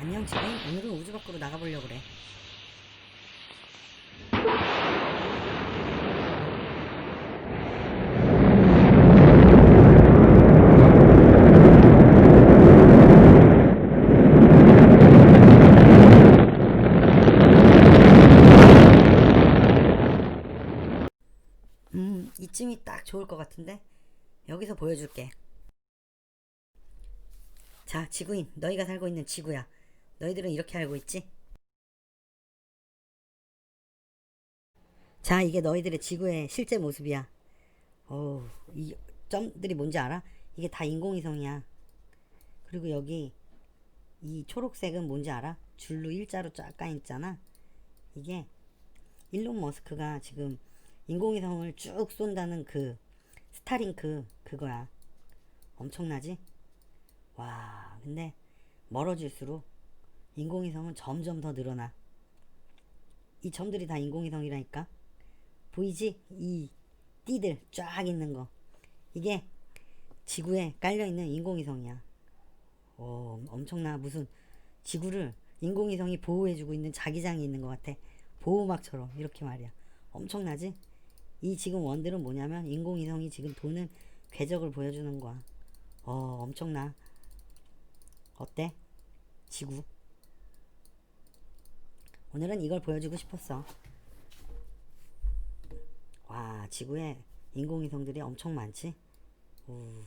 안녕 지금 오늘은 우주 밖으로 나가보려고 그래. 음, 이쯤이 딱 좋을 것 같은데? 여기서 보여줄게. 자, 지구인, 너희가 살고 있는 지구야. 너희들은 이렇게 알고 있지? 자, 이게 너희들의 지구의 실제 모습이야. 어우, 이 점들이 뭔지 알아? 이게 다 인공위성이야. 그리고 여기 이 초록색은 뭔지 알아? 줄로 일자로 쫙 까있잖아. 이게 일론 머스크가 지금 인공위성을 쭉 쏜다는 그 스타링크 그거야. 엄청나지? 와, 근데 멀어질수록 인공위성은 점점 더 늘어나. 이 점들이 다 인공위성이라니까. 보이지? 이 띠들 쫙 있는 거. 이게 지구에 깔려 있는 인공위성이야. 오, 엄청나. 무슨 지구를 인공위성이 보호해주고 있는 자기장이 있는 것 같아. 보호막처럼 이렇게 말이야. 엄청나지? 이 지금 원들은 뭐냐면 인공위성이 지금 도는 궤적을 보여주는 거야. 어, 엄청나. 어때? 지구. 오늘은 이걸 보여주고 싶었어. 와, 지구에 인공위성들이 엄청 많지? 우.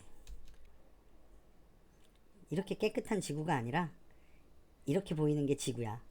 이렇게 깨끗한 지구가 아니라 이렇게 보이는 게 지구야.